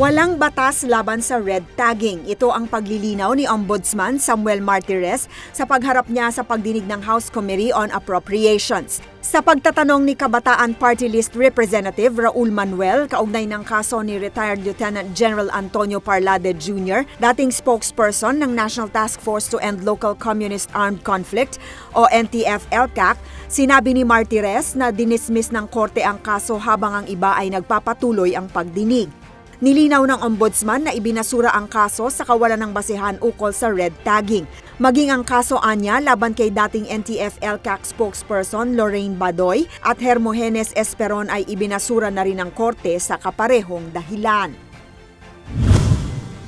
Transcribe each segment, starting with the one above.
Walang batas laban sa red tagging. Ito ang paglilinaw ni Ombudsman Samuel Martires sa pagharap niya sa pagdinig ng House Committee on Appropriations. Sa pagtatanong ni Kabataan Party List Representative Raul Manuel kaugnay ng kaso ni retired Lieutenant General Antonio Parlade Jr., dating spokesperson ng National Task Force to End Local Communist Armed Conflict o NTF-ELCAC, sinabi ni Martires na dinismiss ng korte ang kaso habang ang iba ay nagpapatuloy ang pagdinig. Nilinaw ng ombudsman na ibinasura ang kaso sa kawalan ng basihan ukol sa red tagging. Maging ang kaso anya laban kay dating NTF-ELCAC spokesperson Lorraine Badoy at Hermogenes Esperon ay ibinasura na rin ng korte sa kaparehong dahilan.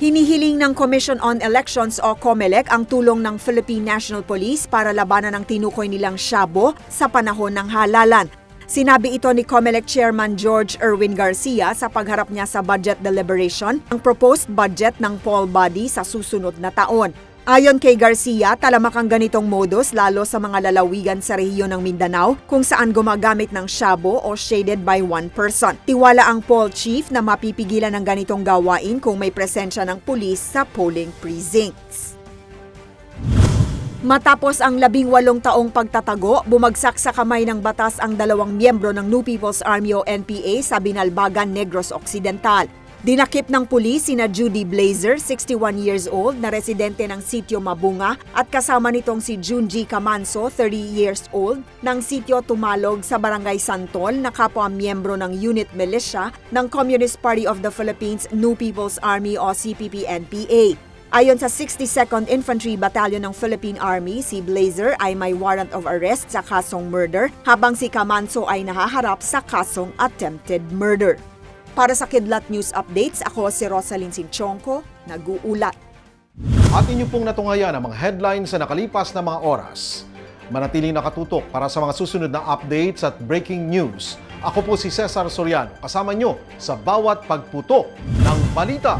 Hinihiling ng Commission on Elections o COMELEC ang tulong ng Philippine National Police para labanan ang tinukoy nilang shabo sa panahon ng halalan. Sinabi ito ni COMELEC Chairman George Erwin Garcia sa pagharap niya sa budget deliberation ang proposed budget ng poll body sa susunod na taon. Ayon kay Garcia, talamak ang ganitong modus lalo sa mga lalawigan sa rehiyon ng Mindanao kung saan gumagamit ng shabo o shaded by one person. Tiwala ang poll chief na mapipigilan ng ganitong gawain kung may presensya ng pulis sa polling precincts. Matapos ang labing walong taong pagtatago, bumagsak sa kamay ng batas ang dalawang miyembro ng New People's Army o NPA sa Binalbagan, Negros Occidental. Dinakip ng pulis sina Judy Blazer, 61 years old, na residente ng sitio Mabunga, at kasama nitong si Junji Camanso, 30 years old, ng sitio Tumalog sa Barangay Santol na kapwa miyembro ng Unit Militia ng Communist Party of the Philippines New People's Army o CPP-NPA. Ayon sa 62nd Infantry Battalion ng Philippine Army, si Blazer ay may warrant of arrest sa kasong murder, habang si Camanso ay nahaharap sa kasong attempted murder. Para sa Kidlat News Updates, ako si Rosalyn Sinchonko, nag-uulat. At inyo pong natungayan ang mga headlines sa nakalipas na mga oras. Manatiling nakatutok para sa mga susunod na updates at breaking news. Ako po si Cesar Soriano, kasama nyo sa bawat pagputok ng balita.